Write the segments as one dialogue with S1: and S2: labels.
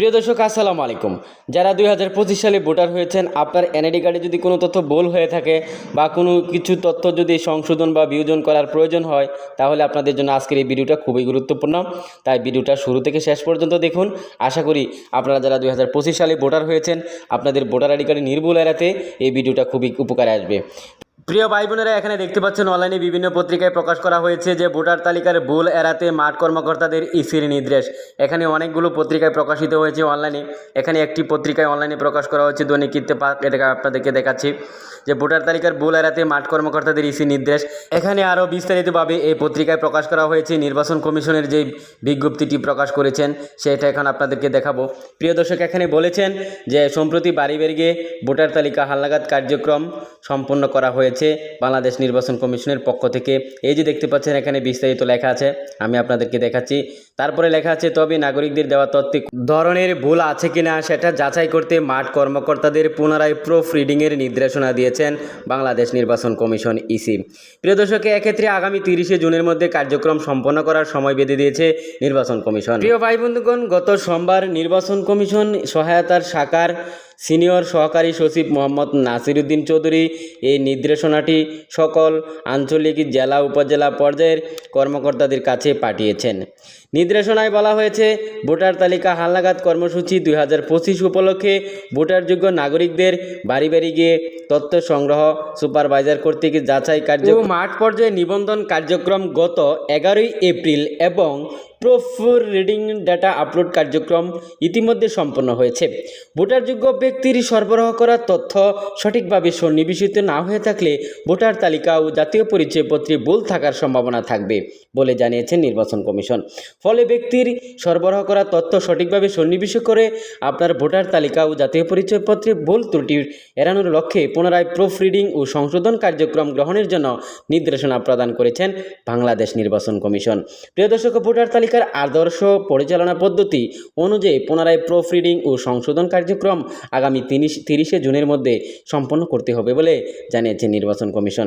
S1: প্রিয় দর্শক, আসসালামু আলাইকুম। যারা দুই হাজার পঁচিশ সালে ভোটার হয়েছেন, আপনার এনআইডি কার্ডে যদি কোনো তথ্য ভুল হয়ে থাকে বা কোনো কিছু তথ্য যদি সংশোধন বা বিয়োজন করার প্রয়োজন হয়, তাহলে আপনাদের জন্য আজকের এই ভিডিওটা খুবই গুরুত্বপূর্ণ। তাই ভিডিওটা শুরু থেকে শেষ পর্যন্ত দেখুন। আশা করি আপনারা যারা দুই হাজার পঁচিশ সালে ভোটার হয়েছেন, আপনাদের ভোটার আইডি কার্ডে নির্ভুল এড়াতে এই ভিডিওটা খুবই উপকারে আসবে। প্রিয় ভাই বোনেরা, এখানে দেখতে পাচ্ছেন অনলাইনে বিভিন্ন পত্রিকায় প্রকাশ করা হয়েছে যে ভোটার তালিকার ভুল এড়াতে মাঠ কর্মকর্তাদের ইসির নির্দেশ। এখানে অনেকগুলো পত্রিকায় প্রকাশিত হয়েছে অনলাইনে এখানে একটি পত্রিকায় অনলাইনে প্রকাশ করা হয়েছে দৈনিক ইত্তেফাক। এটা আপনাদেরকে দেখাচ্ছি যে ভোটার তালিকার ভুল এড়াতে মাঠ কর্মকর্তাদের ইসি নির্দেশ। এখানে আরও বিস্তারিতভাবে এই পত্রিকায় প্রকাশ করা হয়েছে। নির্বাচন কমিশনের যে বিজ্ঞপ্তিটি প্রকাশ করেছেন, সেটা এখন আপনাদেরকে দেখাবো। প্রিয় দর্শক, এখানে বলেছেন যে সম্প্রতি বাড়ি বেরিয়ে ভোটার তালিকা হালনাগাদ কার্যক্রম সম্পন্ন করা হয়েছে। বাংলাদেশ নির্বাচন কমিশনের পক্ষ থেকে। এই যে দেখতে পাচ্ছেন, এখানে বিস্তারিত লেখা আছে, আমি আপনাদেরকে দেখাচ্ছি। তারপরে লেখা আছে, তবে নাগরিকদের দেওয়া তথ্যে ধরনের ভুল আছে কিনা সেটা যাচাই করতে মাঠ কর্মকর্তাদের পুনরায় প্রুফ রিডিংয়ের নির্দেশনা দিয়েছেন বাংলাদেশ নির্বাচন কমিশন ইসি। প্রিয় দর্শক, এক্ষেত্রে আগামী তিরিশে জুনের মধ্যে কার্যক্রম সম্পন্ন করার সময় বেঁধে দিয়েছে নির্বাচন কমিশন। প্রিয় ভাই বন্ধুগণ, গত সোমবার নির্বাচন কমিশন সহায়তার শাখার সিনিয়র সহকারী সচিব মোহাম্মদ নাসিরুদ্দিন চৌধুরী এই নির্দেশনাটি সকল আঞ্চলিক জেলা উপজেলা পর্যায়ের কর্মকর্তাদের কাছে পাঠিয়েছেন। নির্দেশনায় বলা হয়েছে, ভোটার তালিকা হালনাগাদ কর্মসূচি দুই হাজার পঁচিশ উপলক্ষে ভোটারযোগ্য নাগরিকদের বাড়ি বাড়ি গিয়ে তথ্য সংগ্রহ সুপারভাইজার কর্তৃক যাচাই কার্য মাঠ পর্যায়ে নিবন্ধন কার্যক্রম গত এগারোই এপ্রিল এবং প্রুফ রিডিং ডাটা আপলোড কার্যক্রম ইতিমধ্যে সম্পন্ন হয়েছে। ভোটারযোগ্য ব্যক্তির সরবরাহ করা তথ্য সঠিকভাবে সন্নিবেশিত না হয়ে থাকলে ভোটার তালিকা ও জাতীয় পরিচয়পত্রে ভুল থাকার সম্ভাবনা থাকবে বলে জানিয়েছেন নির্বাচন কমিশন। ফলে ব্যক্তির সরবরাহ করা তথ্য সঠিকভাবে সন্নিবেশ করে আপনার ভোটার তালিকা ও জাতীয় পরিচয়পত্রে ভুল ত্রুটি এড়ানোর লক্ষ্যে পুনরায় প্রুফ রিডিং ও সংশোধন কার্যক্রম গ্রহণের জন্য নির্দেশনা প্রদান করেছেন বাংলাদেশ নির্বাচন কমিশন। প্রিয় দর্শক ভোটার তালিকার আদর্শ পরিচালনা পদ্ধতি অনুযায়ী পুনরায় প্রুফ রিডিং ও সংশোধন কার্যক্রম আগামী তিরিশ, তিরিশে জুনের মধ্যে সম্পন্ন করতে হবে বলে জানিয়েছে নির্বাচন কমিশন।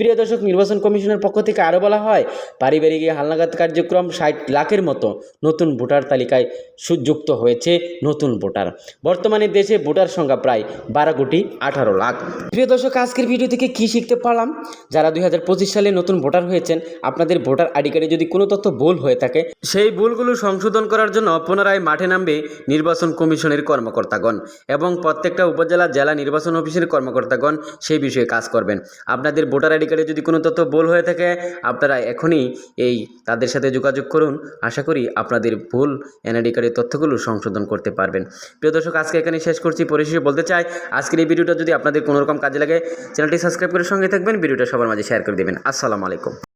S1: প্রিয় দর্শক, নির্বাচন কমিশনের পক্ষ থেকে আরও বলা হয়, পারিবারিক হালনাগাদ কার্যক্রম ষাট লাখের মতো নতুন ভোটার তালিকায় সুযুক্ত হয়েছে নতুন ভোটার। বর্তমানে দেশে ভোটার সংখ্যা প্রায় বারো কোটি আঠারো লাখ। প্রিয় দর্শক, আজকের ভিডিও থেকে কী শিখতে পারলাম? যারা দুই হাজার পঁচিশ সালে নতুন ভোটার হয়েছেন, আপনাদের ভোটার আইডি কার্ডে যদি কোনো তথ্য ভুল হয়ে থাকে, সেই ভুলগুলো সংশোধন করার জন্য পুনরায় মাঠে নামবে নির্বাচন কমিশনের কর্মকর্তাগণ এবং প্রত্যেকটা উপজেলা জেলা নির্বাচন অফিসের কর্মকর্তাগণ সেই বিষয়ে কাজ করবেন। আপনাদের ভোটার আইডি কার্ডে যদি কোনো তথ্য ভুল হয়ে থাকে, আপনারা এখনই এই তাদের সাথে যোগাযোগ করুন। আশা করি আপনাদের ভুল এনআইডি কার্ডের তথ্যগুলো সংশোধন করতে পারবেন। প্রিয় দর্শক, আজকে এখানে শেষ করছি। পরিশেষে বলতে চাই, আজকের এই ভিডিওটা যদি আপনাদের কোনো রকম কাজে লাগে, চ্যানেলটি সাবস্ক্রাইব করে সঙ্গে থাকবেন, ভিডিওটা সবার মাঝে শেয়ার করে দেবেন। আসসালামু আলাইকুম।